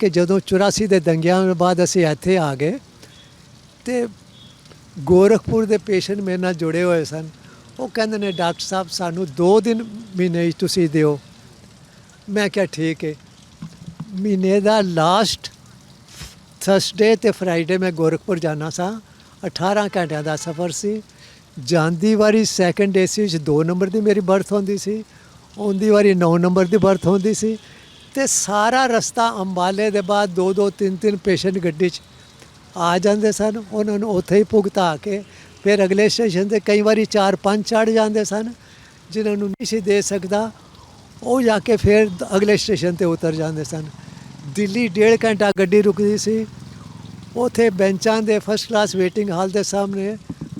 ਕਿ ਜਦੋਂ 84 ਦੇ ਦੰਗਿਆਂ ਤੋਂ ਬਾਅਦ ਅਸੀਂ ਇੱਥੇ ਆ ਗਏ ਤੇ ਗੋਰਖਪੁਰ ਦੇ ਪੇਸ਼ੈਂਟ ਮੇਰੇ ਨਾਲ ਜੁੜੇ ਹੋਏ ਸਨ। ਉਹ ਕਹਿੰਦੇ ਨੇ, ਡਾਕਟਰ ਸਾਹਿਬ, ਸਾਨੂੰ 2 ਦਿਨ ਮਹੀਨੇ ਤੁਸੀਂ ਦਿਓ। ਮੈਂ ਕਿਹਾ, ਠੀਕ ਹੈ ਮਹੀਨੇ ਦਾ ਲਾਸਟ ਥਰਸਡੇ ਤੇ ਫਰਾਈਡੇ ਮੈਂ ਗੋਰਖਪੁਰ ਜਾਣਾ ਸਾਂ। 18 ਘੰਟਿਆਂ ਦਾ ਸਫ਼ਰ ਸੀ। ਜਾਂਦੀ ਵਾਰੀ ਸੈਕੰਡ ਏਸੀ ਵਿੱਚ 2 ਨੰਬਰ ਦੀ ਮੇਰੀ ਬਰਥ ਹੁੰਦੀ ਸੀ। ਆਉਂਦੀ ਵਾਰੀ 9 ਨੰਬਰ ਦੀ ਬਰਥ ਹੁੰਦੀ ਸੀ। ਤੇ ਸਾਰਾ ਰਸਤਾ ਅੰਬਾਲੇ ਦੇ ਬਾਅਦ 2 2 3 3 ਪੇਸ਼ੈਂਟ ਗੱਡੀ 'ਚ ਆ ਜਾਂਦੇ ਸਨ, ਉਹਨਾਂ ਨੂੰ ਉੱਥੇ ਹੀ ਭੁਗਤਾ ਕੇ ਫਿਰ ਅਗਲੇ ਸਟੇਸ਼ਨ ਤੇ ਕਈ ਵਾਰੀ 4 5 ਚੜ ਜਾਂਦੇ ਸਨ, ਜਿਨ੍ਹਾਂ ਨੂੰ ਨਹੀਂ ਸੀ ਦੇ ਸਕਦਾ, ਉਹ ਜਾ ਕੇ ਫਿਰ ਅਗਲੇ ਸਟੇਸ਼ਨ ਤੇ ਉਤਰ ਜਾਂਦੇ ਸਨ। ਦਿੱਲੀ ਡੇਢ ਘੰਟਾ ਗੱਡੀ ਰੁਕਦੀ ਸੀ, ਉਥੇ ਬੈਂਚਾਂ ਦੇ ਫਸਟ ਕਲਾਸ ਵੇਟਿੰਗ ਹਾਲ ਦੇ ਸਾਹਮਣੇ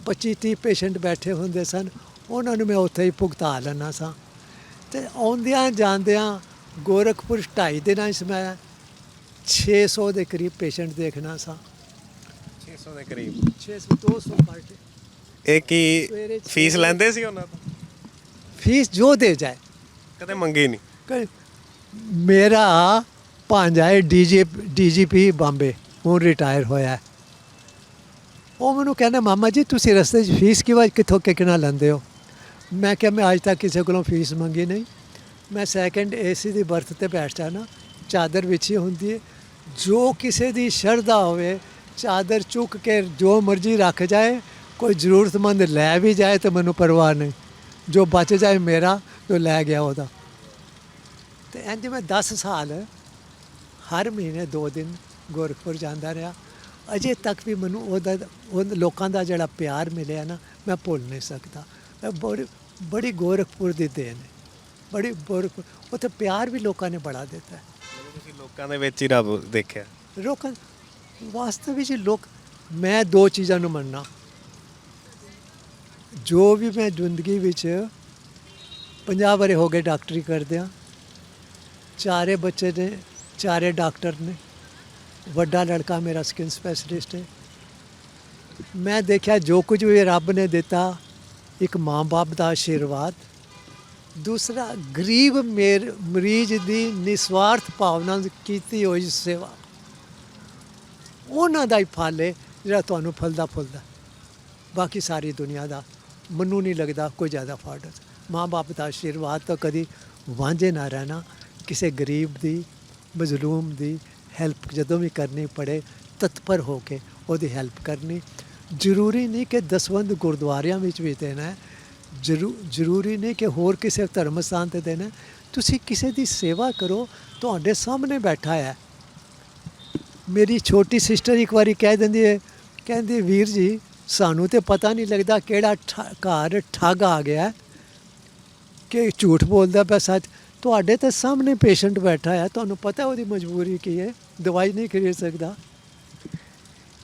25 30 ਪੇਸ਼ੈਂਟ ਬੈਠੇ ਹੁੰਦੇ ਸਨ, ਉਹਨਾਂ ਨੂੰ ਮੈਂ ਉੱਥੇ ਹੀ ਭੁਗਤਾ ਲੈਣਾ ਸਾਂ। ਤੇ ਆਉਂਦਿਆਂ ਜਾਂਦਿਆਂ ਗੋਰਖਪੁਰ ਢਾਈ ਦਿਨਾਂ 'ਚ ਮੈਂ 600 ਦੇ ਕਰੀਬ ਪੇਸ਼ੈਂਟ ਦੇਖਣਾ ਸਾਂ। 600 ਦੇ ਕਰੀਬ? 600 200 ਪਰ ਡੇ ਇਹ ਕੀ ਫੀਸ ਲੈਂਦੇ ਸੀ ਉਹਨਾਂ ਤੋਂ? ਫੀਸ ਜੋ ਦੇ ਜਾਏ। ਕਦੇ ਮੰਗੀ ਨਹੀਂ? ਮੇਰਾ ਭਾਂਜਾ ਹੈ ਡੀਜੀ ਡੀਜੀਪੀ ਬੰਬੇ ਹੁਣ ਰਿਟਾਇਰ ਹੋਇਆ। ਉਹ ਮੈਨੂੰ ਕਹਿੰਦਾ ਮਾਮਾ ਜੀ ਤੁਸੀਂ ਰਸਤੇ 'ਚ ਫੀਸ ਕਿਵੇਂ ਕਿੱਥੋਂ ਕਿਕਣਾ ਲੈਂਦੇ ਹੋ? ਮੈਂ ਕਿਹਾ ਮੈਂ ਅੱਜ ਤੱਕ ਕਿਸੇ ਕੋਲੋਂ ਫੀਸ ਮੰਗੀ ਨਹੀਂ। ਮੈਂ ਸੈਕੰਡ ਏਸੀ ਦੀ ਬਰਥ ਤੇ ਬੈਠ ਨਾ ਚਾਦਰ ਵਿਛੀ ਹੁੰਦੀ ਹੈ ਜੋ ਕਿਸੇ ਦੀ ਸ਼ਰਧਾ ਹੋਵੇ, ਚਾਦਰ ਚੁੱਕ ਕੇ ਜੋ ਮਰਜ਼ੀ ਰੱਖ ਜਾਏ, ਕੋਈ ਜ਼ਰੂਰਤਮੰਦ ਲੈ ਵੀ ਜਾਏ ਤਾਂ ਮੈਨੂੰ ਪਰਵਾਹ ਨਹੀਂ। ਜੋ ਬਚ ਜਾਏ ਮੇਰਾ, ਜੋ ਲੈ ਗਿਆ ਉਹਦਾ। ਤੇ ਇੰਜ ਮੈਂ 10 ਸਾਲ ਹਰ ਮਹੀਨੇ 2 ਦਿਨ ਗੋਰਖਪੁਰ ਜਾਂਦਾ ਰਿਹਾ। ਅਜੇ ਤੱਕ ਵੀ ਮੈਨੂੰ ਉਹਦਾ ਉਹ ਲੋਕਾਂ ਦਾ ਜਿਹੜਾ ਪਿਆਰ ਮਿਲਿਆ ਨਾ, ਮੈਂ ਭੁੱਲ ਨਹੀਂ ਸਕਦਾ। ਬੜੀ ਬੜੀ ਗੋਰਖਪੁਰ ਦੀ ਦੇਣ। ਹੈ ਬੜੀ ਗੋਰਖਪੁਰ ਉੱਥੇ ਪਿਆਰ ਵੀ ਲੋਕਾਂ ਨੇ ਬੜਾ ਦਿੱਤਾ। ਤੁਸੀਂ ਲੋਕਾਂ ਦੇ ਵਿੱਚ ਹੀ ਰੱਬ ਦੇਖਿਆ? ਲੋਕਾਂ ਵਾਸਤਵ ਵਿੱਚ ਲੋਕ ਮੈਂ ਦੋ ਚੀਜ਼ਾਂ ਨੂੰ ਮੰਨਣਾ ਜੋ ਵੀ ਮੈਂ ਜ਼ਿੰਦਗੀ ਵਿੱਚ 50 ਵਰੇ ਹੋ ਗਏ ਡਾਕਟਰੀ ਕਰਦਿਆਂ ਚਾਰੇ ਬੱਚੇ ਨੇ ਚਾਰੇ ਡਾਕਟਰ ਨੇ। ਵੱਡਾ ਲੜਕਾ ਮੇਰਾ ਸਕਿਨ ਸਪੈਸ਼ਲਿਸਟ ਹੈ। ਮੈਂ ਦੇਖਿਆ ਜੋ ਕੁਝ ਵੀ ਰੱਬ ਨੇ ਦਿੱਤਾ ਇੱਕ ਮਾਂ-ਬਾਪ ਦਾ ਆਸ਼ੀਰਵਾਦ। ਦੂਸਰਾ, ਗਰੀਬ ਮੇਰ, ਮਰੀਜ਼ ਦੀ ਨਿਸਵਾਰਥ ਭਾਵਨਾ ਨਾਲ ਕੀਤੀ ਹੋਈ ਸੇਵਾ। ਉਹਨਾਂ ਦਾ ਹੀ ਫਲ ਹੈ ਜਿਹੜਾ ਤੁਹਾਨੂੰ ਫਲਦਾ ਫੁੱਲਦਾ। ਬਾਕੀ ਸਾਰੀ ਦੁਨੀਆ ਦਾ, ਮੈਨੂੰ ਨਹੀਂ ਲੱਗਦਾ ਕੋਈ ਜ਼ਿਆਦਾ ਫਾਇਦਾ ਮਾਂ-ਬਾਪ ਦਾ ਆਸ਼ੀਰਵਾਦ ਤਾਂ ਕਦੀ ਵਾਂਝੇ ਨਾ ਰਹਿਣਾ। ਕਿਸੇ ਗਰੀਬ ਦੀ, ਮਜ਼ਲੂਮ ਦੀ ਹੈਲਪ ਜਦੋਂ ਵੀ ਕਰਨੀ ਪੜੇ, ਤਤਪਰ ਹੋ ਕੇ ਉਹਦੀ ਹੈਲਪ ਕਰਨੀ। ਜ਼ਰੂਰੀ ਨਹੀਂ ਕਿ ਦਸਵੰਦ ਗੁਰਦੁਆਰਿਆਂ ਵਿੱਚ ਵੀ ਦੇਣਾ ਹੈ। ਜ਼ਰੂਰੀ ਨਹੀਂ ਕਿ ਹੋਰ ਕਿਸੇ ਧਰਮ ਸਥਾਨ ਤੇ ਦੇਣਾ। ਤੁਸੀਂ ਕਿਸੇ ਦੀ ਸੇਵਾ ਕਰੋ, ਤੁਹਾਡੇ ਸਾਹਮਣੇ ਬੈਠਾ ਹੈ। ਮੇਰੀ ਛੋਟੀ ਸਿਸਟਰ ਇੱਕ ਵਾਰੀ ਕਹਿ ਦਿੰਦੀ ਹੈ, ਕਹਿੰਦੀ, ਵੀਰ ਜੀ, ਸਾਨੂੰ ਤੇ ਪਤਾ ਨਹੀਂ ਲੱਗਦਾ ਕਿਹੜਾ ਠ- ਘਰ ਠੱਗ ਆ ਗਿਆ ਕਿ ਝੂਠ ਬੋਲਦਾ ਪਿਆ ਸੱਚ। ਤੁਹਾਡੇ ਤੇ ਸਾਹਮਣੇ ਪੇਸ਼ੈਂਟ ਬੈਠਾ ਹੈ। ਤੁਹਾਨੂੰ ਪਤਾ ਉਹਦੀ ਮਜਬੂਰੀ ਕੀ ਹੈ? ਦਵਾਈ ਨਹੀਂ ਖਰੀਦ ਸਕਦਾ।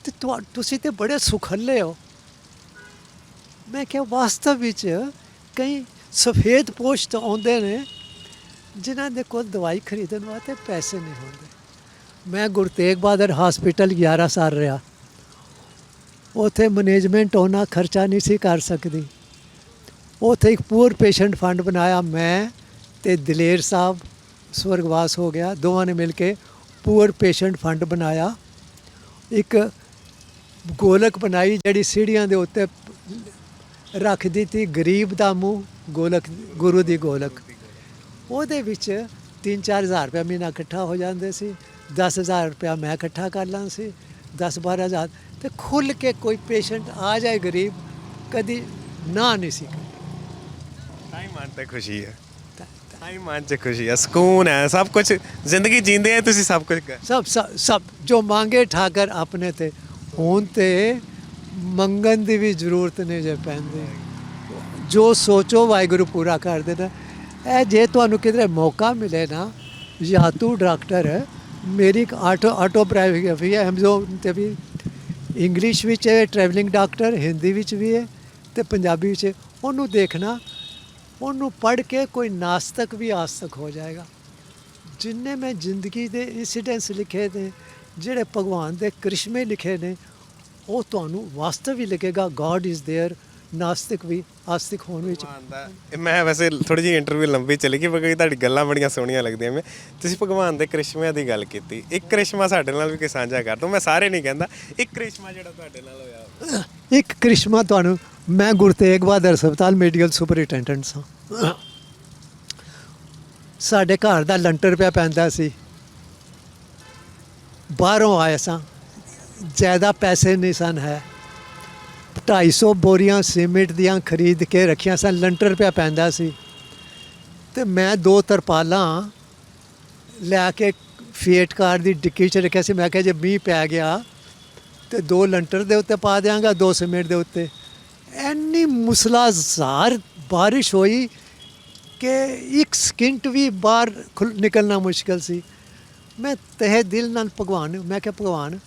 ਤੇ ਤੁਹਾ- ਤੁਸੀਂ ਤੇ ਬੜੇ ਸੁਖੱਲੇ ਹੋ। ਮੈਂ ਕਿਹਾ ਵਾਸਤਵ ਵਿੱਚ ਕਈ ਸਫੇਦ ਪੋਸ਼ ਤਾਂ ਆਉਂਦੇ ਨੇ ਜਿਨ੍ਹਾਂ ਦੇ ਕੋਲ ਦਵਾਈ ਖਰੀਦਣ ਵਾਸਤੇ ਪੈਸੇ ਨਹੀਂ ਹੁੰਦੇ। ਮੈਂ ਗੁਰੂ ਤੇਗ ਬਹਾਦਰ ਹਸਪੀਟਲ 11 ਸਾਲ ਰਿਹਾ। ਉਥੇ ਮੈਨੇਜਮੈਂਟ ਉਹਨਾਂ ਖਰਚਾ ਨਹੀਂ ਸੀ ਕਰ ਸਕਦੀ। ਉਥੇ ਇੱਕ ਪੂਰ ਪੇਸ਼ੈਂਟ ਫੰਡ ਬਣਾਇਆ ਮੈਂ ਤੇ ਦਲੇਰ ਸਾਹਿਬ ਸਵਰਗਵਾਸ ਹੋ ਗਿਆ। ਦੋਵਾਂ ਨੇ ਮਿਲ ਕੇ ਪੂਰ ਪੇਸ਼ੈਂਟ ਫੰਡ ਬਣਾਇਆ। ਇੱਕ ਗੋਲਕ ਬਣਾਈ ਜਿਹੜੀ ਸੀੜੀਆਂ ਦੇ ਉੱਤੇ ਰੱਖ ਦਿੱਤੀ ਗਰੀਬ ਦਾ ਮੂੰਹ ਗੋਲਕ ਗੁਰੂ ਦੀ ਗੋਲਕ। ਉਹਦੇ ਵਿੱਚ 3-4000 ਰੁਪਏ ਮਹੀਨਾ ਇਕੱਠਾ ਹੋ ਜਾਂਦੇ ਸੀ 10000 ਰੁਪਏ ਮੈਂ ਇਕੱਠਾ ਕਰ ਲਾਂ ਸੀ 10-12000 ਤੇ ਖੁੱਲ ਕੇ ਕੋਈ ਪੇਸ਼ੈਂਟ ਆ ਜਾਏ ਗਰੀਬ ਕਦੀ ਨਾ ਨਹੀਂ ਸੀ। ਤਾਂ ਹੀ ਮਨ ਤੇ ਖੁਸ਼ੀ ਹੈ। ਤਾਂ ਹੀ ਮਨ 'ਚ ਖੁਸ਼ੀ ਹੈ। ਸਕੂਨ ਹੈ ਸਭ ਕੁਝ ਜ਼ਿੰਦਗੀ ਜੀਂਦੇ ਆ ਤੁਸੀਂ ਸਭ ਕੁਝ ਸਭ ਸਭ ਜੋ ਮੰਗੇ ਠਾਕਰ ਆਪਣੇ ਤੇ ਹੁਣ ਤੇ ਮੰਗਣ ਦੀ ਵੀ ਜ਼ਰੂਰਤ ਨਹੀਂ ਜੇ ਪੈਂਦੀ। ਜੋ ਸੋਚੋ, ਵਾਹਿਗੁਰੂ ਪੂਰਾ ਕਰ ਦੇਣਾ। ਇਹ ਜੇ ਤੁਹਾਨੂੰ ਕਿਤੇ ਮੌਕਾ ਮਿਲੇ ਨਾ, ਜਾਂ ਤੂੰ ਡਾਕਟਰ ਹੈ ਮੇਰੀ ਇੱਕ ਆਟੋ ਆਟੋਬ੍ਰਾਈਓਗ੍ਰਾਫੀ ਹੈ ਐਮਜ਼ੋਨ ਤੇ ਵੀ ਇੰਗਲਿਸ਼ ਵਿੱਚ ਹੈ ਟਰੈਵਲਿੰਗ ਡਾਕਟਰ ਹਿੰਦੀ ਵਿੱਚ ਵੀ ਹੈ ਤੇ ਪੰਜਾਬੀ ਵਿੱਚ ਉਹਨੂੰ ਦੇਖਣਾ, ਉਹਨੂੰ ਪੜ੍ਹ ਕੇ ਕੋਈ ਨਾਸਤਕ ਵੀ ਆਸਤਕ ਹੋ ਜਾਏਗਾ। ਜਿੰਨੇ ਮੈਂ ਜ਼ਿੰਦਗੀ ਦੇ ਇਨਸੀਡੈਂਟਸ ਲਿਖੇ ਨੇ, ਜਿਹੜੇ ਭਗਵਾਨ ਦੇ ਕ੍ਰਿਸ਼ਮੇ ਲਿਖੇ ਨੇ ਉਹ ਤੁਹਾਨੂੰ ਵਾਸਤਵ ਹੀ ਲੱਗੇਗਾ ਗੋਡ ਇਜ਼ देयर ਨਾਸਤਿਕ ਵੀ ਆਸਤਿਕ ਹੋਣ ਵਿੱਚ ਭਗਵਾਨ ਦਾ ਇਹ ਮੈਂ ਵੈਸੇ ਥੋੜੀ ਜਿਹੀ ਇੰਟਰਵਿਊ ਲੰਬੀ ਚਲੀ ਗਈ ਕਿਉਂਕਿ ਤੁਹਾਡੀ ਗੱਲਾਂ ਬੜੀਆਂ ਸੋਹਣੀਆਂ ਲੱਗਦੀਆਂ ਮੈਂ ਤੁਸੀਂ ਭਗਵਾਨ ਦੇ ਕ੍ਰਿਸ਼ਮਿਆਂ ਦੀ ਗੱਲ ਕੀਤੀ ਇੱਕ ਕ੍ਰਿਸ਼ਮਾ ਸਾਡੇ ਨਾਲ ਵੀ ਕੋਈ ਸਾਂਝਾ ਕਰ ਦੋ ਮੈਂ ਸਾਰੇ ਨਹੀਂ ਕਹਿੰਦਾ ਇੱਕ ਕ੍ਰਿਸ਼ਮਾ ਜਿਹੜਾ ਤੁਹਾਡੇ ਨਾਲ ਹੋਇਆ ਇੱਕ ਕ੍ਰਿਸ਼ਮਾ ਤੁਹਾਨੂੰ ਮੈਂ ਗੁਰੂ ਤੇਗ ਬਹਾਦਰ ਹਸਪਤਾਲ ਮੈਡੀਕਲ ਸੁਪਰਡੈਂਟੈਂਟ ਸਾਂ ਸਾਡੇ ਘਰ ਦਾ ਲੰਟਰ ਪਿਆ ਪੈਂਦਾ ਸੀ ਬਾਹਰੋਂ ਆਏ ਸਾਂ ਜ਼ਿਆਦਾ ਪੈਸੇ ਨਹੀਂ ਸਨ, ਹੈ। 250 ਬੋਰੀਆਂ ਸੀਮਿੰਟ ਦੀਆਂ ਖਰੀਦ ਕੇ ਰੱਖੀਆਂ ਸਨ, ਲੰਟਰ ਪਿਆ ਪੈਂਦਾ ਸੀ। ਤੇ ਮੈਂ ਦੋ ਤਰਪਾਲਾਂ ਲੈ ਕੇ ਫੀਟ ਕਾਰ ਦੀ ਡਿੱਕੀ 'ਚ ਰੱਖਿਆ ਸੀ। ਮੈਂ ਕਿਹਾ, ਜੇ ਮੀਂਹ ਪੈ ਗਿਆ ਤੇ ਦੋ ਲੰਟਰ ਦੇ ਉੱਤੇ ਪਾ ਦਿਆਂਗਾ, ਦੋ ਸੀਮਿੰਟ ਦੇ ਉੱਤੇ। ਐਨੀ ਮੁਸਲਾਜ਼ਾਰ ਬਾਰਿਸ਼ ਹੋਈ ਕਿ ਇੱਕ ਸਕਿੰਟ ਵੀ ਬਾਹਰ ਖੁੱਲ- ਨਿਕਲਣਾ ਮੁਸ਼ਕਲ ਸੀ। ਮੈਂ ਤਹਿ ਦਿਲ ਨਾਲ ਭਗਵਾਨ ਮੈਂ ਕਿਹਾ, ਭਗਵਾਨ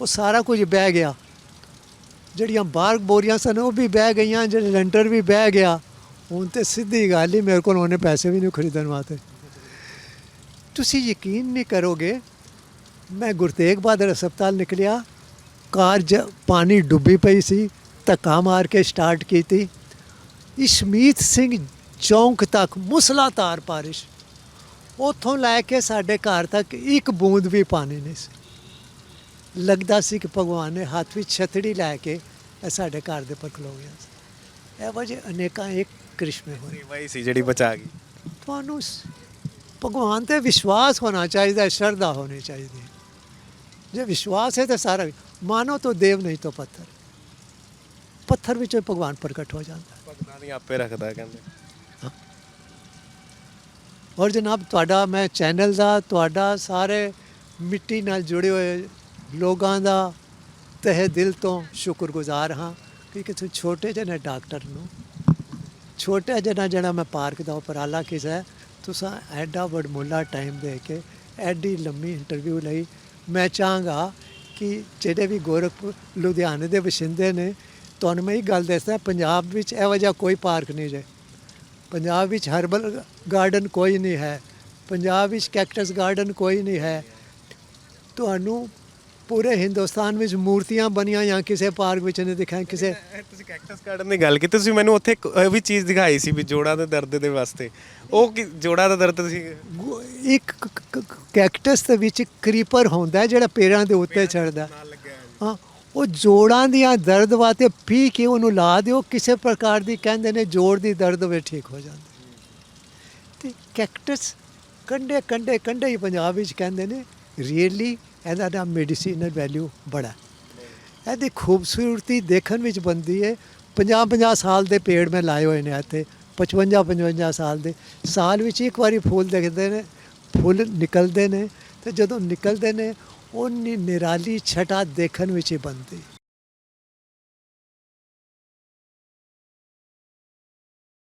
ਉਹ ਸਾਰਾ ਕੁਝ ਬਹਿ ਗਿਆ ਜਿਹੜੀਆਂ ਬਾਹਰ ਬੋਰੀਆਂ ਸਨ ਉਹ ਵੀ ਬਹਿ ਗਈਆਂ ਜਿਹੜੇ ਲੈਂਟਰ ਵੀ ਬਹਿ ਗਿਆ ਹੁਣ ਤੇ ਸਿੱਧੀ ਗੱਲ ਹੀ ਮੇਰੇ ਕੋਲ ਉਹਨੇ ਪੈਸੇ ਵੀ ਨਹੀਂ ਖਰੀਦਣ ਵਾਸਤੇ ਤੁਸੀਂ ਯਕੀਨ ਨਹੀਂ ਕਰੋਗੇ ਮੈਂ ਗੁਰਤੇਗ ਬਹਾਦਰ ਹਸਪਤਾਲ ਨਿਕਲਿਆ ਕਾਰ ਜ ਪਾਣੀ ਡੁੱਬੀ ਪਈ ਸੀ ਧੱਕਾ ਮਾਰ ਕੇ ਸਟਾਰਟ ਕੀਤੀ ਇਸ਼ਮੀਤ ਸਿੰਘ ਚੌਂਕ ਤੱਕ ਮੁਸਲਾਧਾਰ ਬਾਰਿਸ਼ ਉੱਥੋਂ ਲੈ ਕੇ ਸਾਡੇ ਘਰ ਤੱਕ ਇੱਕ ਬੂੰਦ ਵੀ ਪਾਣੀ ਨਹੀਂ ਸੀ ਲੱਗਦਾ ਸੀ ਕਿ ਭਗਵਾਨ ਨੇ ਹੱਥ ਵਿੱਚ ਛਤੜੀ ਲੈ ਕੇ ਇਹ ਸਾਡੇ ਘਰ ਦੇ ਪਰ ਖਲੋ ਗਿਆ ਸੀ। ਇਹੋ ਜਿਹੇ ਅਨੇਕਾਂ ਇੱਕ ਕ੍ਰਿਸ਼ਮੇ ਹੋਏ। ਸੇਵਾ ਹੀ ਸੀ ਜਿਹੜੀ ਬਚਾ ਗਈ। ਤੁਹਾਨੂੰ ਸ- ਭਗਵਾਨ ਤੇ ਵਿਸ਼ਵਾਸ ਹੋਣਾ ਚਾਹੀਦਾ ਹੈ ਸ਼ਰਧਾ ਹੋਣੀ ਚਾਹੀਦੀ। ਹੈ ਜੇ ਵਿਸ਼ਵਾਸ ਹੈ ਤਾਂ ਸਾਰਾ ਮਾਨੋ ਤਾਂ ਦੇਵ ਨਹੀਂ ਤਾਂ ਪੱਥਰ। ਪੱਥਰ ਵਿੱਚੋਂ ਭਗਵਾਨ ਪ੍ਰਗਟ ਹੋ ਜਾਂਦਾ। ਹੈ। ਭਗਤਾਂ ਦੀ ਆਪੇ ਰੱਖਦਾ ਕਹਿੰਦੇ। ਔਰ ਜਨਾਬ ਤੁਹਾਡਾ ਮੈਂ ਚੈਨਲ ਦਾ ਤੁਹਾਡਾ ਸਾਰੇ ਮਿੱਟੀ ਨਾਲ ਜੁੜੇ ਹੋਏ ਲੋਕਾਂ ਦਾ ਤਹਿ ਦਿਲ ਤੋਂ ਸ਼ੁਕਰਗੁਜ਼ਾਰ ਹਾਂ ਕਿ ਕਿਸੇ ਛੋਟੇ ਜਿਹੇ ਡਾਕਟਰ ਨੂੰ। ਛੋਟਾ ਜਿਹਾ ਜਿਹੜਾ ਮੈਂ ਪਾਰਕ ਦਾ ਉਪਰਾਲਾ ਕੀਤਾ ਤੁਸੀਂ ਐਡਾ ਵਡਮੁੱਲਾ ਟਾਈਮ ਦੇ ਕੇ ਐਡੀ ਲੰਮੀ ਇੰਟਰਵਿਊ ਲਈ ਮੈਂ ਚਾਹਾਂਗਾ ਕਿ ਜਿਹੜੇ ਵੀ ਗੋਰਖਪੁਰ, ਲੁਧਿਆਣੇ ਦੇ ਵਸਿੰਦੇ ਨੇ, ਤੁਹਾਨੂੰ ਮੈਂ ਇਹ ਗੱਲ ਦੱਸਦਾ, ਪੰਜਾਬ ਵਿੱਚ ਇਹੋ ਜਿਹਾ ਕੋਈ ਪਾਰਕ ਨਹੀਂ ਜੇ। ਪੰਜਾਬ ਵਿੱਚ ਹਰਬਲ ਗਾਰਡਨ ਕੋਈ ਨਹੀਂ ਹੈ। ਪੰਜਾਬ ਵਿੱਚ ਕੈਕਟਸ ਗਾਰਡਨ ਕੋਈ ਨਹੀਂ ਹੈ। ਤੁਹਾਨੂੰ ਪੂਰੇ ਹਿੰਦੁਸਤਾਨ ਵਿੱਚ ਮੂਰਤੀਆਂ ਬਣੀਆਂ ਜਾਂ ਕਿਸੇ ਪਾਰਕ ਵਿੱਚ ਨਹੀਂ ਦਿਖਾਈ ਕਿਸੇ ਤੁਸੀਂ ਕੈਕਟਸ ਗਾਰਡਨ ਦੀ ਗੱਲ ਕੀਤੀ ਤੁਸੀਂ ਮੈਨੂੰ ਉੱਥੇ ਇੱਕ ਇਹ ਵੀ ਚੀਜ਼ ਦਿਖਾਈ ਸੀ ਵੀ ਜੋੜਾਂ ਦੇ ਦਰਦ ਦੇ ਵਾਸਤੇ। ਉਹ ਕੀ ਜੋੜਾਂ ਦਾ ਦਰਦ ਤੁਸੀਂ ਗੁ- ਇੱਕ ਕੈਕਟਸ ਦੇ ਵਿੱਚ ਕਰੀਪਰ ਹੁੰਦਾ ਜਿਹੜਾ ਪੇੜਾਂ ਦੇ ਉੱਤੇ ਚੜਦਾ ਹਾਂ ਉਹ ਜੋੜਾਂ ਦੀਆਂ ਦਰਦ ਵਾਸਤੇ ਪੀ ਕੇ ਉਹਨੂੰ ਲਾ ਦਿਓ ਕਿਸੇ ਪ੍ਰਕਾਰ ਦੀ ਕਹਿੰਦੇ ਨੇ ਜੋੜ ਦੀ ਦਰਦ ਵੀ ਠੀਕ ਹੋ ਜਾਂਦੀ। ਤੇ ਕੈਕਟਸ ਕੰਡੇ ਕੰਡੇ ਕੰਡੇ ਹੀ ਪੰਜਾਬ ਵਿੱਚ ਕਹਿੰਦੇ ਨੇ ਰੀਅਲੀ ਇਹਦਾ ਦਾ ਮੈਡੀਸਿਨਲ ਵੈਲਿਊ ਬੜਾ। ਇਹਦੀ ਖੂਬਸੂਰਤੀ ਦੇਖਣ ਵਿੱਚ ਬੰਦੀ ਹੈ 50 50 ਸਾਲ ਦੇ ਪੇੜ ਮੈਂ ਲਾਏ ਹੋਏ ਨੇ ਇੱਥੇ 55 55 ਸਾਲ ਦੇ। ਸਾਲ ਵਿੱਚ ਇੱਕ ਵਾਰੀ ਫੁੱਲ ਦਿਖਦੇ ਨੇ, ਫੁੱਲ ਨਿਕਲਦੇ ਨੇ ਤੇ ਜਦੋਂ ਨਿਕਲਦੇ ਨੇ ਉਹ ਨਿਰਾਲੀ ਛਟਾ ਦੇਖਣ ਵਿੱਚ ਹੀ ਬੰਦੀ